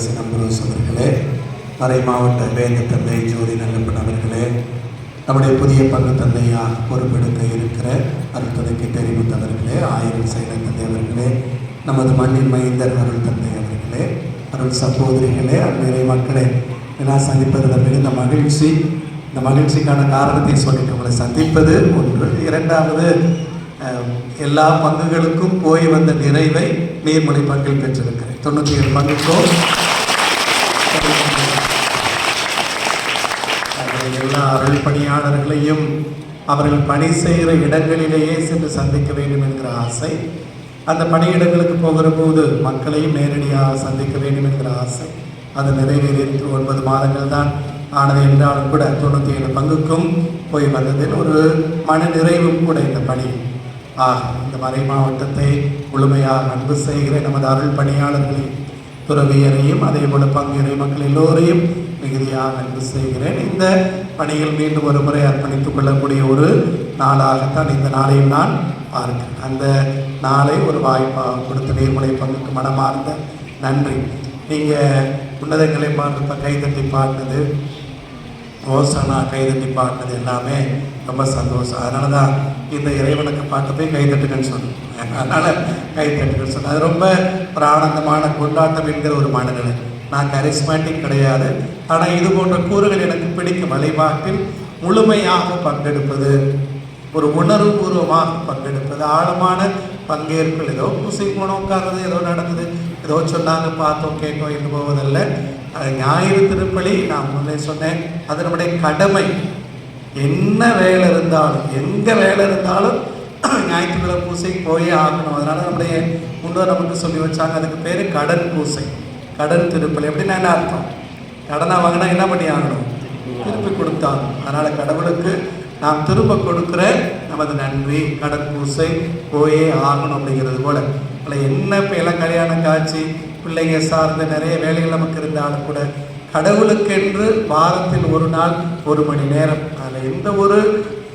தீர்க்கதரிசி நம்புரோஸ் அவர்களே மறை மாவட்ட வேந்த தந்தை ஜோதி நல்லப்பன் அவர்களே நம்முடைய புதிய பங்கு தந்தையாக பொறுப்பெடுக்க இருக்கிற அருள்துணைக்கு தெரிவித்தவர்களே ஆயிரம் செயல தந்தை அவர்களே நமது மண்ணின் மைந்தர் அருள் தந்தை அவர்களே அருள் சகோதரிகளே அந்நிறை மக்களே எல்லாம் சந்திப்பதில் மிகுந்த மகிழ்ச்சி இந்த மகிழ்ச்சிக்கான காரணத்தை சொல்லிட்டு உங்களை சந்திப்பது ஒன்று. இரண்டாவது எல்லா பங்குகளுக்கும் போய் வந்த நிறைவை நீர்மொழி பங்கில் பெற்றிருக்கிறேன். தொண்ணூற்றி ஏழு பங்குக்கும் எல்லா அருள் பணியாளர்களையும் அவர்கள் பணி செய்கிற இடங்களிலேயே சென்று சந்திக்க வேண்டும் என்கிற ஆசை. அந்த பணியிடங்களுக்கு போகிற போது மக்களையும் நேரடியாக சந்திக்க வேண்டும் என்கிற ஆசை. அது நிறைவேறியிருக்கு ஒன்பது மாதங்கள் தான் ஆனது என்றாலும் கூட தொண்ணூற்றி ஏழு பங்குக்கும் போய் வந்ததில் ஒரு மன நிறைவும் கூட இந்த பணி. ஆக இந்த மறை மாவட்டத்தை முழுமையாக அன்பு செய்கிற நமது அருள் பணியாளர்களின் துறவியரையும் அதே போல பங்கிறை மக்கள் எல்லோரையும் மிகுதியாக அன்பு செய்கிறேன். இந்த பணியில் மீண்டும் ஒரு முறை அர்ப்பணித்துக் கொள்ளக்கூடிய ஒரு நாளாகத்தான் இந்த நாளையும் நான் பார்க்கிறேன். அந்த நாளை ஒரு வாய்ப்பாக கொடுத்த நேர்முறை பங்குக்கு மனமார்ந்த நன்றி. நீங்கள் உன்னதங்களை பார்த்து கைதட்டி பாடினது ஓசனா கைதட்டி பாடினது எல்லாமே ரொம்ப சந்தோஷம். அதனால தான் இந்த இறைவனுக்கு பாட்டு கைதட்டுக்கன்னு கைதட்டுங்கன்னு சொன்னேன். அதனால் கைதட்டுங்கன்னு சொன்னேன். அது ரொம்ப ஒரு ஆனந்தமான கொண்டாட்டம் என்கிற ஒரு மனநிலை. நான் கரிஸ்மேட்டிக் கிடையாது. ஆனால் இது போன்ற கூறுகள் எனக்கு பிடிக்கும். வழிபாட்டில் முழுமையாக பங்கெடுப்பது ஒரு உணர்வுபூர்வமாக பங்கெடுப்பது ஆழமான பங்கேற்பில் ஏதோ பூசை போனோம் உட்கார்றது ஏதோ நடந்தது ஏதோ சொன்னாங்க பார்த்தோம் கேட்டோம் என்று போவதில்லை. அது ஞாயிறு திருப்பலி நான் முன்னே சொன்னேன். அது நம்முடைய கடமை. என்ன வேலை இருந்தாலும் எங்கே வேலை இருந்தாலும் ஞாயிற்றுக்கிழமை பூசைக்கு போயே ஆகணும். அதனால நம்முடைய முன்னோர் நமக்கு சொல்லி வச்சாங்க. அதுக்கு பேர் கடன் பூசை. கடன் திருப்பலி. அப்படின்னா என்ன அர்த்தம்? கடனை வாங்கினா என்ன பண்ணி ஆகணும்? திருப்பி கொடுத்தாங்க அதனால் கடவுளுக்கு நாம் திரும்ப கொடுக்குற நமது நன்றி கடன் பூசை போயே ஆகணும் அப்படிங்கிறது போல. அதில் என்ன இப்போ எல்லாம் கல்யாணம் காட்சி? பிள்ளைங்க சார்ந்த நிறைய வேலைகள் நமக்கு இருந்தாலும் கூட கடவுளுக்கென்று வாரத்தில் ஒரு நாள் ஒரு மணி நேரம் அதில் எந்த ஒரு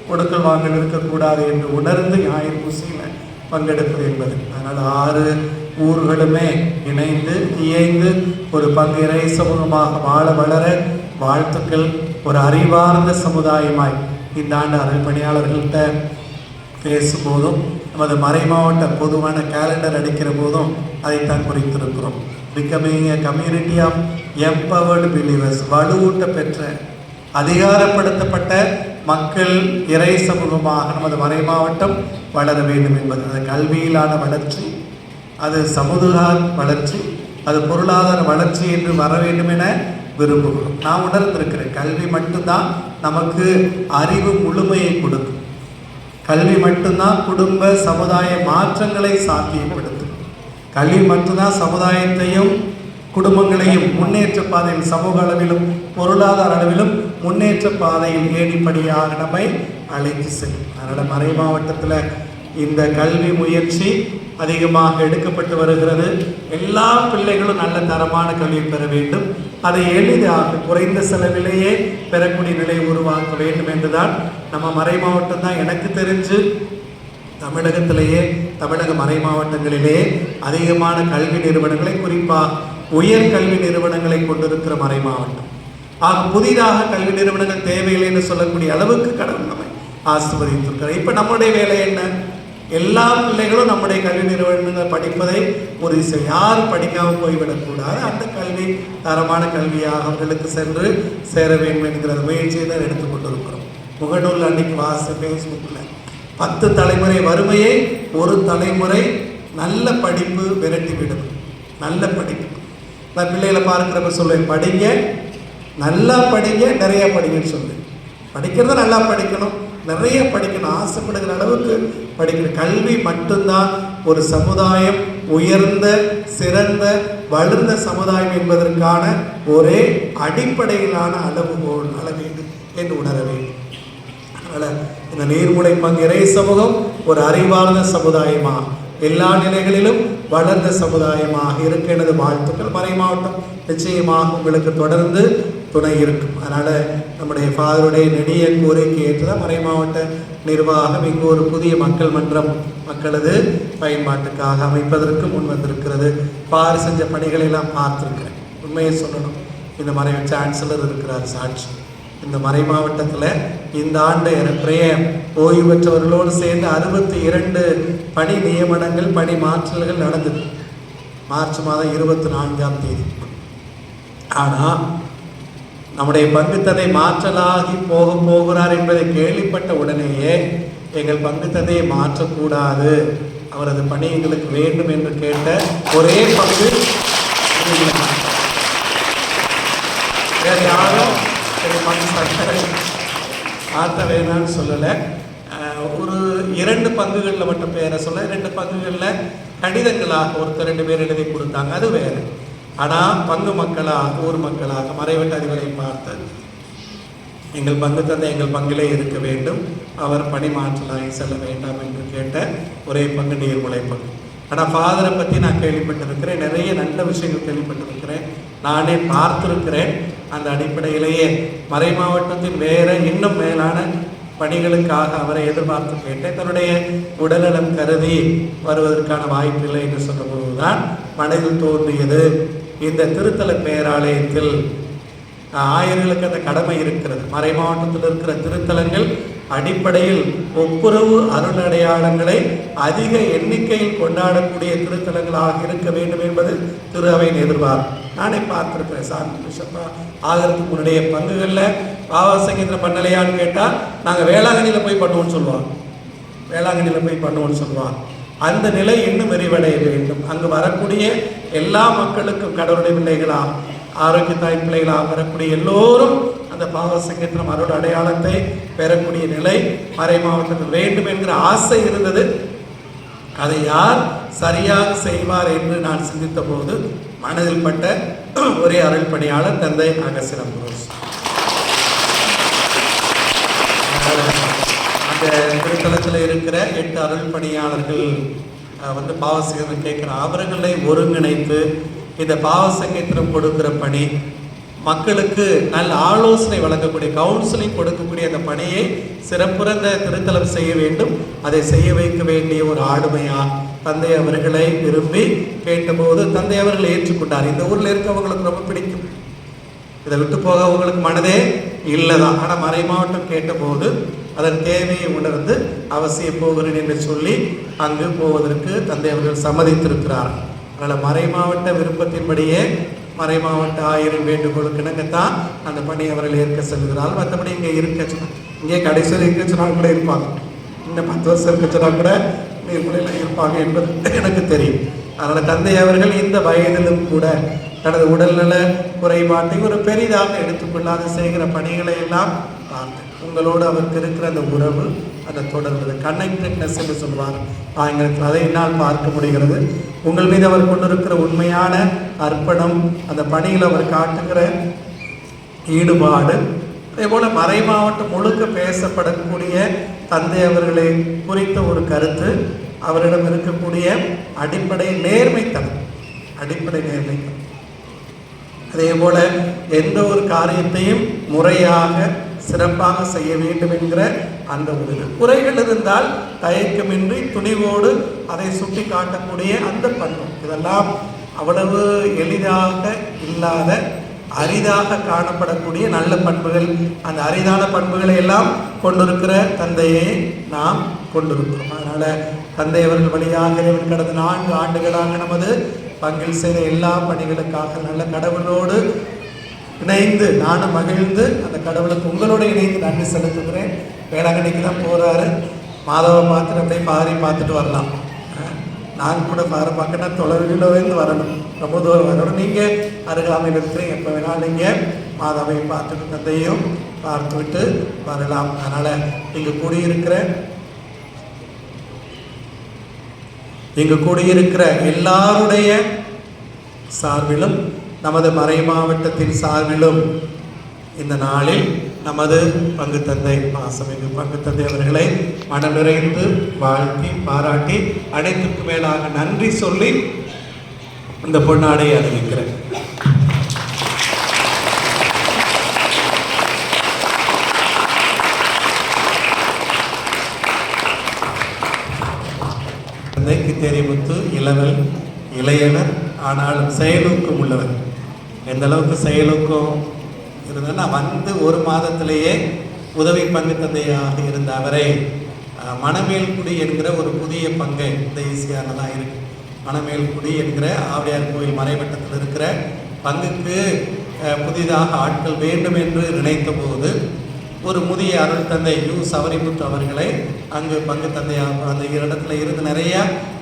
கொடுக்கல் வாங்கல் இருக்கக்கூடாது என்று உணர்ந்து ஞாயிறு பூசையில் பங்கெடுப்பது என்பது. அதனால் ஆறு ஊர்களுமே இணைந்து இயைந்து ஒரு பங்கு இறை சமூகமாக வாழ வளர வாழ்த்துக்கள். ஒரு அறிவார்ந்த சமுதாயமாய் இந்த ஆண்டு அருள் பணியாளர்கள்ட்ட பேசும்போதும் நமது மறை மாவட்ட பொதுவான கேலண்டர் அடிக்கிற போதும் அதைத்தான் குறித்திருக்கிறோம். Becoming a community of empowered believers வலுவூட்ட பெற்ற அதிகாரப்படுத்தப்பட்ட மக்கள் இறை சமூகமாக நமது மறை மாவட்டம் வளர வேண்டும் என்பது அது கல்வியிலான வளர்ச்சி அது சமூக வளர்ச்சி அது பொருளாதார வளர்ச்சி என்று வர வேண்டும் என விரும்புகிறோம். நான் உணர்ந்திருக்கிறேன் கல்வி மட்டும்தான் நமக்கு அறிவு முழுமையை கொடுக்கும். கல்வி மட்டும்தான் குடும்ப சமுதாய மாற்றங்களை சாத்தியப்படுத்தும். கல்வி மட்டும்தான் சமுதாயத்தையும் குடும்பங்களையும் முன்னேற்ற பாதையில் சமூக அளவிலும் பொருளாதார அளவிலும் முன்னேற்ற பாதையில் ஏடிப்படியாக நம்மை அழைத்து செல்லும். அதனால் மறை மாவட்டத்தில் இந்த கல்வி முயற்சி அதிகமாக எடுக்கப்பட்டு வருகிறது. எல்லா பிள்ளைகளும் நல்ல தரமான கல்வி பெற வேண்டும். அதை எளிதாக குறைந்த செலவிலேயே பெறக்கூடிய நிலை உருவாக்க வேண்டும் என்றுதான் நம்ம மறை மாவட்டம் தான் எனக்கு தெரிஞ்சு தமிழகத்திலேயே தமிழக மறை மாவட்டங்களிலே அதிகமான கல்வி நிறுவனங்களை குறிப்பாக உயர் கல்வி நிறுவனங்களை கொண்டிருக்கிற மறை மாவட்டம். ஆக புதிதாக கல்வி நிறுவனங்கள் தேவையில்லைன்னு சொல்லக்கூடிய அளவுக்கு கடவுள் நம்மை ஆசிர்வதித்திருக்கிறார். இப்போ நம்முடைய வேலை என்ன? எல்லா பிள்ளைகளும் நம்முடைய கல்வி நிறுவனங்கள் படிப்பதை உறுதி செய்ய யாரும் படிக்காமல் போய்விடக்கூடாது. அந்த கல்வி தரமான கல்வியாக அவர்களுக்கு சென்று சேர வேண்டும் என்கிற முயற்சியை தான் எடுத்துக்கொண்டிருக்கிறோம் முகநூல் அன்னைக்கு வாசு ஃபேஸ்புக்கில் பத்து தலைமுறை வறுமையை ஒரு தலைமுறை நல்ல படிப்பு விரட்டிவிடும் நல்ல படிப்பு. நான் பிள்ளைகளை பார்க்குறப்ப சொல்லுவேன் படிங்க நல்லா படிங்க நிறையா படிங்கன்னு சொல்லுவேன் படிக்கிறத நல்லா படிக்கணும். நிறைய படிக்கணும் ஆசைப்படுகிற அளவுக்கு படிக்கிற கல்வி மட்டும்தான் ஒரு சமுதாயம் உயர்ந்த சிறந்த வளர்ந்த சமுதாயம் என்பதற்கான ஒரே அடிப்படையிலான அளவுகோல் அளவீடு என்று உணர வேண்டும். அதனால் இந்த நீர்முனை பங்கு இறை சமூகம் ஒரு அறிவார்ந்த சமுதாயமாக எல்லா நிலைகளிலும் வளர்ந்த சமுதாயமாக இருக்க எனது வாழ்த்துக்கள். மறை மாவட்டம் நிச்சயமாக உங்களுக்கு தொடர்ந்து துணை இருக்கும். அதனால் நம்முடைய ஃபாதருடைய நெடிய கோரிக்கை ஏற்றுதான் மறை மாவட்ட நிர்வாகம் இங்கு ஒரு புதிய மக்கள் மன்றம் மக்களது பயன்பாட்டுக்காக அமைப்பதற்கு முன் வந்திருக்கிறது. ஃபாதர் செஞ்ச பணிகளை எல்லாம் பார்த்துருக்கிறேன். உண்மையை சொல்லணும். இந்த மறை சான்சலர் இருக்கிறார் சாட்சி. இந்த மறை மாவட்டத்தில் இந்த ஆண்டு ஏறக்குறைய ஓய்வு பெற்றவர்களோடு சேர்ந்து அறுபத்தி இரண்டு பணி நியமனங்கள் பணி மாற்றல்கள் நடந்தது. மார்ச் மாதம் இருபத்தி நான்காம் தேதி. ஆனால் நம்முடைய பங்குத்ததை மாற்றலாகி போக போகிறார் என்பதை கேள்விப்பட்ட உடனேயே எங்கள் பங்குத்ததையை மாற்றக்கூடாது. அவரது பணி எங்களுக்கு வேண்டும் என்று கேட்ட ஒரே பங்கு வேறு யாரும் மாற்ற வேணாம்னு சொல்லலை. ஒரு இரண்டு பங்குகளில் மட்டும் பேரை சொல்ல ரெண்டு பங்குகளில் கடிதங்களாக ஒருத்தர் ரெண்டு பேர் எழுதி கொடுத்தாங்க. அது வேறு. ஆனால் பங்கு மக்களாக ஊர் மக்களாக மறைவட்ட அதிபரை பார்த்தது. எங்கள் பங்கு தந்தை எங்கள் பங்கிலே இருக்க வேண்டும். அவர் பணி மாற்றலாகி செல்ல வேண்டாம் என்று கேட்ட ஒரே பங்கு நீர் உழைப்பங்கு ஆனால் ஃபாதரை பற்றி நான் கேள்விப்பட்டிருக்கிறேன். நிறைய நல்ல விஷயங்கள் கேள்விப்பட்டிருக்கிறேன். நானே பார்த்திருக்கிறேன். அந்த அடிப்படையிலேயே மறை மாவட்டத்தின் வேற இன்னும் மேலான பணிகளுக்காக அவரை எதிர்பார்த்து கேட்டேன். தன்னுடைய உடல்நலம் கருதி வருவதற்கான வாய்ப்பில்லை என்று சொன்னபோதுதான் மனதில் தோன்றியது. இந்த திருத்தல பேராலயத்தில் ஆயர்களுக்கு அந்த கடமை இருக்கிறது. மறை மாவட்டத்தில் இருக்கிற திருத்தலங்கள் அடிப்படையில் ஒப்புரவு அருளடையாளங்களை அதிக எண்ணிக்கையில் கொண்டாடக்கூடிய திருத்தலங்களாக இருக்க வேண்டும் என்பது திரு அவையின் எதிர்பார்ப்பு நானே பார்த்துருக்கிறேன் சாமி பிஷப்பா ஆகிறதுக்கு முன்னுடைய பங்குகளில் பாவசங்கீந்திரம் பண்ணலையான்னு கேட்டால் நாங்கள் வேளாங்கண்ணியில் போய் பண்ணுவோம்னு சொல்லுவாங்க. வேளாங்கண்ணியில் போய் பண்ணுவோம்னு சொல்லுவாங்க. அந்த நிலை இன்னும் விரிவடைய வேண்டும். அங்கு வரக்கூடிய எல்லா மக்களுக்கும் கடவுளுடைய பிள்ளைகளாக ஆரோக்கிய தாய் பிள்ளைகளாக வரக்கூடிய எல்லோரும் அந்த பாவ சங்கத்திரம் அருள் அடையாளத்தை பெறக்கூடிய நிலை மறை மாவட்டத்தில் வேண்டும் என்கிற ஆசை இருந்தது. அதை யார் சரியாக செய்வார் என்று நான் சிந்தித்த போது மனதில் பட்ட ஒரே அருள்பணியாளர் தந்தை அகசிரம் ரோஸ் இந்த திருத்தலத்தில் இருக்கிற எட்டு அருள் பணியாளர்கள் வந்து பாவசங்கத்தை கேட்குற அவர்களை ஒருங்கிணைத்து இந்த பாவசங்கீத்திரம் கொடுக்கிற பணி மக்களுக்கு நல்ல ஆலோசனை வழங்கக்கூடிய கவுன்சிலிங் கொடுக்கக்கூடிய அந்த பணியை சிறப்புறந்த திருத்தலம் செய்ய வேண்டும். அதை செய்ய வைக்க வேண்டிய ஒரு ஆளுமையா தந்தை அவர்களை விரும்பி கேட்டபோது தந்தை அவர்கள் ஏற்றுக்கொண்டார். இந்த ஊரில் இருக்கவங்களுக்கு ரொம்ப பிடிக்கும். இதை விட்டு போக அவங்களுக்கு மனதே இல்லைதான். ஆனால் மறை மாவட்டம் கேட்டபோது அதன் தேவையை உணர்ந்து அவசியம் போகிறேன் என்று சொல்லி அங்கு போவதற்கு தந்தை அவர்கள் சம்மதித்திருக்கிறார். அதனால் மறை மாவட்ட விருப்பத்தின்படியே மறை மாவட்ட ஆயிரம் வேண்டுகோளுக்கு இணங்கத்தான் அந்த பணி அவர்கள் ஏற்க செல்கிறார். மற்றபடி இங்கே இருக்க சொன்னா- இங்கே கடைசியில் இருக்க சொன்னால் கூட இருப்பாங்க. இன்னும் பத்து வருஷம் இருக்க சொன்னால் கூட நீர்முறையில் இருப்பாங்க என்பது எனக்கு தெரியும். அதனால் தந்தை அவர்கள் இந்த வயதிலும் கூட தனது உடல்நல குறைபாட்டை ஒரு பெரிதாக எடுத்துக்கொள்ளாத செய்கிற பணிகளை எல்லாம் பார்த்தேன் உங்களோடு அவருக்கு இருக்கிற அந்த உறவு அந்த தொடர்பு கனெக்டட்னஸ் என்று சொல்வார் ஆங்கிலத்தில் அதை என்னால் பார்க்க முடிகிறது. உங்கள் மீது அவர் கொண்டிருக்கிற உண்மையான அர்ப்பணம் அந்த பணியில் அவர் காட்டுகிற ஈடுபாடு அதே போல் மறை மாவட்டம் முழுக்க பேசப்படக்கூடிய தந்தை அவர்களை குறித்த ஒரு கருத்து அவரிடம் இருக்கக்கூடிய அடிப்படை நேர்மைத்தனம் அடிப்படை நேர்மைத்தனம். அதே போல எந்த ஒரு காரியத்தையும் முறையாக சிறப்பாக செய்ய வேண்டும் என்கிற அந்த ஒரு குறைகள் இருந்தால் தயக்கமின்றி துணிவோடு அதை சுட்டி காட்டக்கூடிய அந்த பண்பு. இதெல்லாம் அவ்வளவு எளிதாக இல்லாத அரிதாக காணப்படக்கூடிய நல்ல பண்புகள். அந்த அரிதான பண்புகளை எல்லாம் கொண்டிருக்கிற தந்தையை நாம் கொண்டிருக்கிறோம். அதனால் தந்தை அவர்கள் வழியாக இறைவன் கடந்த நான்கு ஆண்டுகளாக நமது பங்கில் செய்த எல்லா பணிகளுக்காக நல்ல கடவுளோடு இணைந்து நானும் மகிழ்ந்து அந்த கடவுளுக்கு உங்களோட இணைந்து நன்றி செலுத்துகிறேன். வேளாங்கண்ணிக்கு தான் போகிறாரு மாதவை பார்த்துட்டு அப்படியே பாரி பார்த்துட்டு வரலாம். நான் கூட பாரு பார்க்கணும்னா தொலைவிலேருந்து வரணும். ரொம்ப தூரம் வரணும். நீங்கள் அருகாமையில் இருக்கிறீங்க. எப்போ வேணாலும் நீங்கள் மாதாவை பார்த்துட்டு தந்தையும் பார்த்துவிட்டு வரலாம். அதனால் நீங்கள் கூடியிருக்கிற இங்கு கூடியிருக்கிற எல்லாருடைய சார்பிலும் நமது மறை மாவட்டத்தின் சார்பிலும் இந்த நாளில் நமது பங்கு தந்தை மாசமிகு பங்கு தந்தை அவர்களை மனம் நிறைந்து வாழ்த்தி பாராட்டி அனைத்துக்கு மேலாக நன்றி சொல்லி இந்த பொன்னாடை அறிவிக்கிறேன் தந்தை கித்தேரிமுத்து இளவல் இளையவர் ஆனாலும் செயலூக்கம் உள்ளவர். எந்த அளவுக்கு செயலூக்கம் இருந்ததுன்னா வந்து ஒரு மாதத்திலேயே உதவி பங்கு தந்தையாக இருந்த அவரை மணமேல்குடி என்கிற ஒரு புதிய பங்கை இந்த ஈஸியாக தான் இருக்கு. மணமேல்குடி என்கிற ஆவியார் கோயில் மறைவட்டத்தில் இருக்கிற பங்குக்கு புதிதாக ஆட்கள் வேண்டும் என்று நினைத்த போது ஒரு முதிய அருள் தந்தை யு சவரிமுத்து அவர்களை அங்கு பங்கு தந்தையாக அந்த இடத்துல இருந்து நிறைய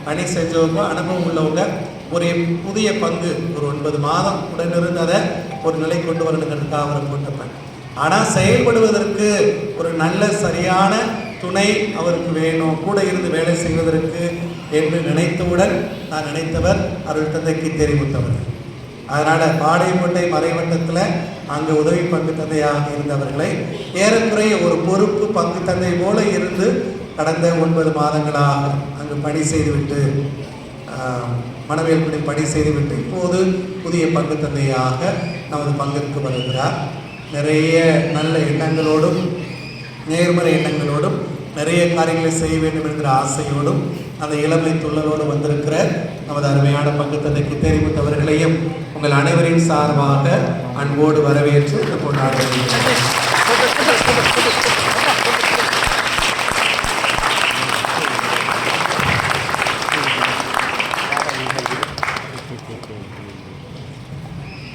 பணி செஞ்சவங்க அனுபவம் உள்ளவங்க ஒரு புதிய பங்கு ஒரு ஒன்பது மாதம் உடனிருந்து அதை ஒரு நிலை கொண்டு வரணுங்கிறதுக்காக அவரை போட்டப்பேன் ஆனால் செயல்படுவதற்கு ஒரு நல்ல சரியான துணை அவருக்கு வேணும். கூட இருந்து வேலை செய்வதற்கு என்று நினைத்தவுடன் நான் நினைத்தவர் அருள் தந்தைக்கு தெரிவித்தவர் அதனால் பாடைப்பட்டை மறைவட்டத்தில் அங்கு உதவி பங்கு தந்தையாக இருந்தவர்களை ஏறக்குறைய ஒரு பொறுப்பு பங்கு தந்தை போல இருந்து கடந்த ஒன்பது மாதங்களாக அங்கு பணி செய்துவிட்டு ஆஹ், பணி செய்துவிட்டு இப்போது புதிய பங்கு தந்தையாக நமது பங்கிற்கு வருகிறார். நிறைய நல்ல எண்ணங்களோடும் நேர்மறை எண்ணங்களோடும் நிறைய காரியங்களை செய்ய வேண்டும் என்கிற ஆசையோடும் அந்த இளமை துள்ளலோடு வந்திருக்கிற நமது அருமையான பங்கு தந்தைக்கு தெரிவித்தவர்களையும் உங்கள் அனைவரின் சார்பாக அன்போடு வரவேற்று இந்த கொண்டாடுகிறேன்.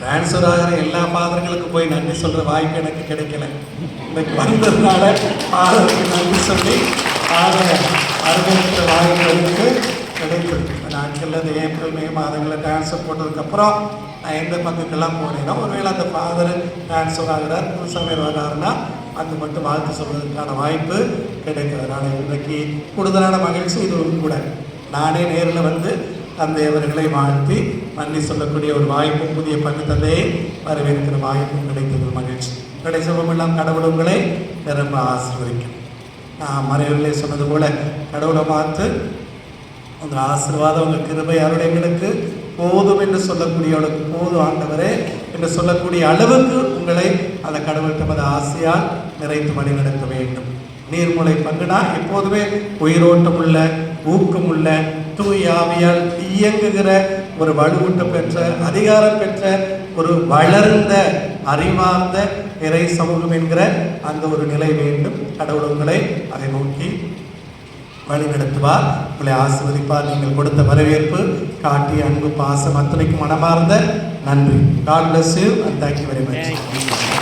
ட்ரான்ஸ்ஃபர் ஆகிற எல்லா பாதர்களுக்கும் போய் நன்றி சொல்ற வாய்ப்பு எனக்கு கிடைக்கல. இன்னைக்கு வந்ததுனால பாதருக்கு நன்றி சொல்லி பாத அனுபவிக்கிற வாய்ப்பு கிடைத்தது இந்த நாட்களில் இந்த ஏப்ரல் மே மாதங்களில் டான்ஸை போட்டதுக்கப்புறம் நான் எந்த பங்குக்கெல்லாம் போனேன்னா ஒருவேளை அந்த ஃபாதர் ட்ரான்ஸ்ஃபர் ஆகிறார் சமையல் வர்றாருன்னா அது மட்டும் வாழ்த்து சொல்வதற்கான வாய்ப்பு கிடைக்கிறதுனால இன்றைக்கு கூடுதலான மகிழ்ச்சி இதுவும் கூட. நானே நேரில் வந்து தந்தை அவர்களை வாழ்த்தி பண்ணி சொல்லக்கூடிய ஒரு வாய்ப்பும் புதிய பங்கு தந்தையை வரவேற்கிற வாய்ப்பும் கிடைத்தது. மகிழ்ச்சி. கிடைச்சவமெல்லாம் கடவுள் உங்களை நிரம்ப ஆசீர்வதிக்கும். நான் மறைவிலே சொன்னது போல கடவுளை பார்த்து உங்கள் ஆசீர்வாதம் உங்கள் கிருபை அவருடைய எங்களுக்கு போதும் என்று சொல்லக்கூடிய அவளுக்கு போதும் ஆண்டவரே என்று சொல்லக்கூடிய அளவுக்கு உங்களை அந்த கடவுள் தமது ஆசையால் நிறைத்து வழிநடத்த வேண்டும். நீர்மூளை பங்குனா எப்போதுமே உயிரோட்டம் உள்ள ஊக்கம் உள்ள தூய் ஆவியால் இயங்குகிற ஒரு வலுவூட்டம் பெற்ற அதிகாரம் பெற்ற ஒரு வளர்ந்த அறிவார்ந்த இறை சமூகம் என்கிற அந்த ஒரு நிலை வேண்டும். கடவுள் உங்களை அதை நோக்கி வழிநடத்துவார். உங்களை ஆசிர்வதிப்பார். நீங்கள் கொடுத்த வரவேற்பு காட்டிய அன்பு பாசம் அத்தனைக்கும் மனமார்ந்த நன்றி. God bless you and thank you very much